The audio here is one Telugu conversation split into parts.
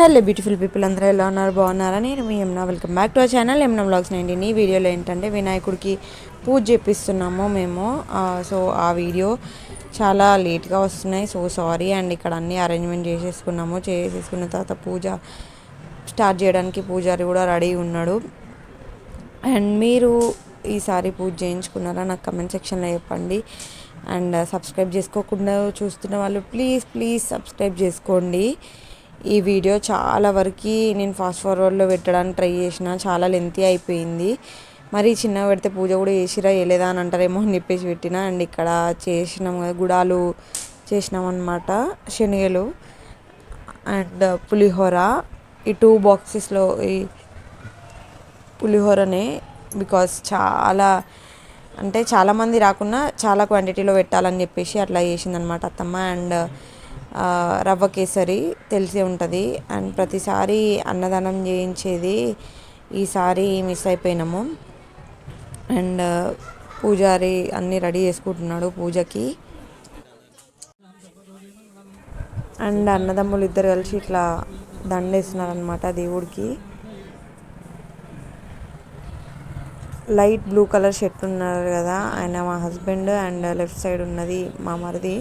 హలో బ్యూటిఫుల్ పీపుల్ అందరూ ఎలా ఉన్నారు? బాగున్నారా? నేను మీ Yamuna. Welcome back to our channel Yamuna blogs nineteen ఈ వీడియోలో ఏంటంటే వినాయకుడికి పూజ చేపిస్తున్నాము మేము. సో ఆ వీడియో చాలా లేట్గా వస్తున్నాయి. సో సారీ అండ్ ఇక్కడ అన్ని అరేంజ్మెంట్ చేసేసుకున్నాము. చేసేసుకున్న తర్వాత పూజ స్టార్ట్ చేయడానికి పూజారి కూడా రెడీ ఉన్నాడు. అండ్ మీరు ఈసారి పూజ చేయించుకున్నారా? నాకు కమెంట్ సెక్షన్లో చెప్పండి. అండ్ సబ్స్క్రైబ్ చేసుకోకుండా చూస్తున్న వాళ్ళు ప్లీజ్ ప్లీజ్ సబ్స్క్రైబ్ చేసుకోండి. ఈ వీడియో చాలా వరకు నేను ఫాస్ట్ ఫార్వర్డ్లో పెట్టడానికి ట్రై చేసిన. చాలా లెంతీ అయిపోయింది. మరి చిన్నగా పెడితే పూజ కూడా చేసిరా వేయలేదా అని అంటారేమో అని చెప్పేసి పెట్టిన. అండ్ ఇక్కడ చేసినాం కదా గుడాలు చేసినాం అనమాట శనగలు అండ్ పులిహోర. ఈ టూ బాక్సెస్లో ఈ పులిహోరనే బికాస్ చాలా అంటే చాలామంది రాకున్నా చాలా క్వాంటిటీలో పెట్టాలని చెప్పేసి అట్లా చేసిందనమాట అత్తమ్మ. అండ్ రవ్వ కేసరి తెలిసే ఉంటుంది. అండ్ ప్రతిసారి అన్నదానం చేయించేది ఈసారి మిస్ అయిపోయినాము. అండ్ పూజారి అన్నీ రెడీ చేసుకుంటున్నాడు పూజకి. అండ్ అన్నదమ్ములు ఇద్దరు కలిసి ఇట్లా దండేస్తున్నారు అనమాట దేవుడికి. లైట్ బ్లూ కలర్ షర్ట్ ఉన్నారు కదా ఆయన మా హస్బెండ్ అండ్ లెఫ్ట్ సైడ్ ఉన్నది మా మరిది.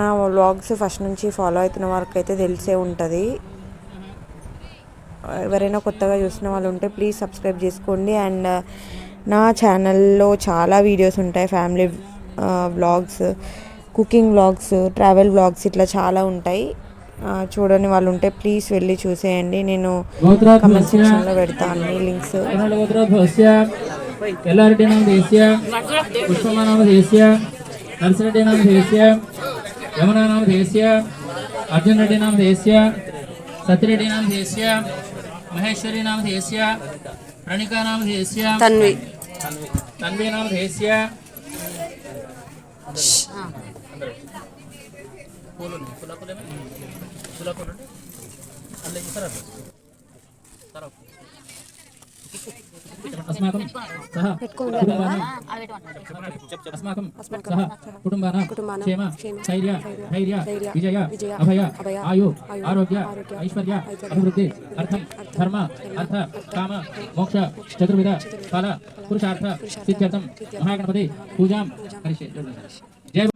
నా వ్లాగ్స్ ఫస్ట్ నుంచి ఫాలో అవుతున్న వారికి అయితే తెలిసే ఉంటుంది. ఎవరైనా కొత్తగా చూసిన వాళ్ళు ఉంటే ప్లీజ్ సబ్స్క్రైబ్ చేసుకోండి. అండ్ నా ఛానల్లో చాలా వీడియోస్ ఉంటాయి. Family vlogs cooking vlogs travel vlogs ఇట్లా చాలా ఉంటాయి. చూడని వాళ్ళు ఉంటే ప్లీజ్ వెళ్ళి చూసేయండి. నేను కమెంట్ సెక్షన్లో పెడతా అన్ని లింక్స్ ఎల్లారెడ్డి నామ దేశ్య పుష్పమ నామ దేశ్య నర్సిరెడ్డి నామ దేశ్య యమునా నామ దేశ్య అర్జున్ రెడ్డి నామ దేశ్య సత్యరెడ్డి నామ దేశ్య. మహేశ్వరి నామ దేశ్య ప్రణికా నామ దేశ్య తన్వి తన్వి నామ దేశ్య పూలు अस्माकं कुटुम्बानां अस्माकं क्षेम स्थैर्य धैर्य, विजय, अभय, आयु, आरोग्य, ऐश्वर्य, अभिवृद्धि, अर्थं, धर्म, अर्थ, काम, मोक्ष, चतुर्विध, फल, पुरुषार्थ, सिद्ध्यर्थं, महागणपति, पूजां करिष्ये। जय। स्वं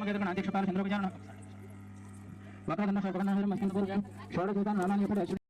గమగెదగణ అధ్యక్ష పాల చంద్రబాబు జాన వక్రగంధ శోకగంధ మస్కందపూర్ షోడశోదాన్ నామాని యొక్క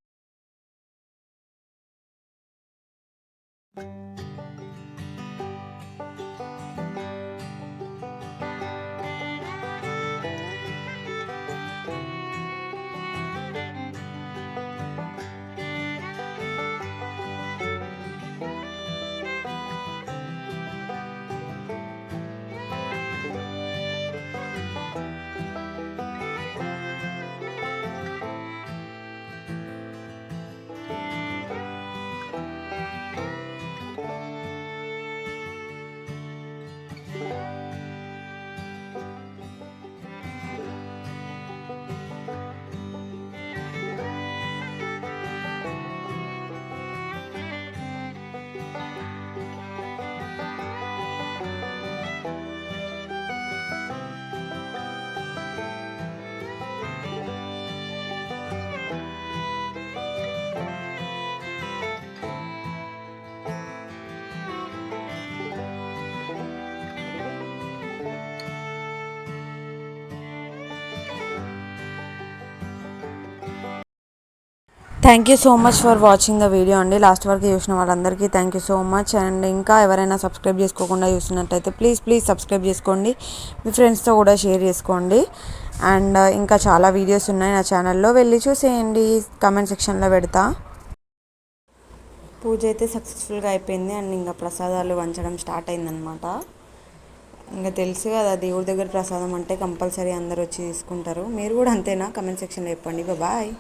thank you so much for watching the video అండి. లాస్ట్ వరకు చూసిన వాళ్ళందరికీ thank you so much and ఇంకా ఎవరైనా సబ్స్క్రైబ్ చేసుకోకుండా చూసినట్టయితే ప్లీజ్ ప్లీజ్ సబ్స్క్రైబ్ చేసుకోండి. మీ ఫ్రెండ్స్తో కూడా షేర్ చేసుకోండి. అండ్ uh, ఇంకా చాలా వీడియోస్ ఉన్నాయి నా ఛానల్లో వెళ్ళి చూసేయండి. కమెంట్ సెక్షన్లో పెడతా. పూజ అయితే సక్సెస్ఫుల్గా అయిపోయింది. అండ్ ఇంకా ప్రసాదాలు వంచడం స్టార్ట్ అయిందనమాట ఇంకా తెలుసు కదా దేవుడి దగ్గర ప్రసాదం అంటే కంపల్సరీ అందరూ వచ్చి తీసుకుంటారు. మీరు కూడా అంతేనా? కమెంట్ సెక్షన్లో చెప్పండి. బాయ్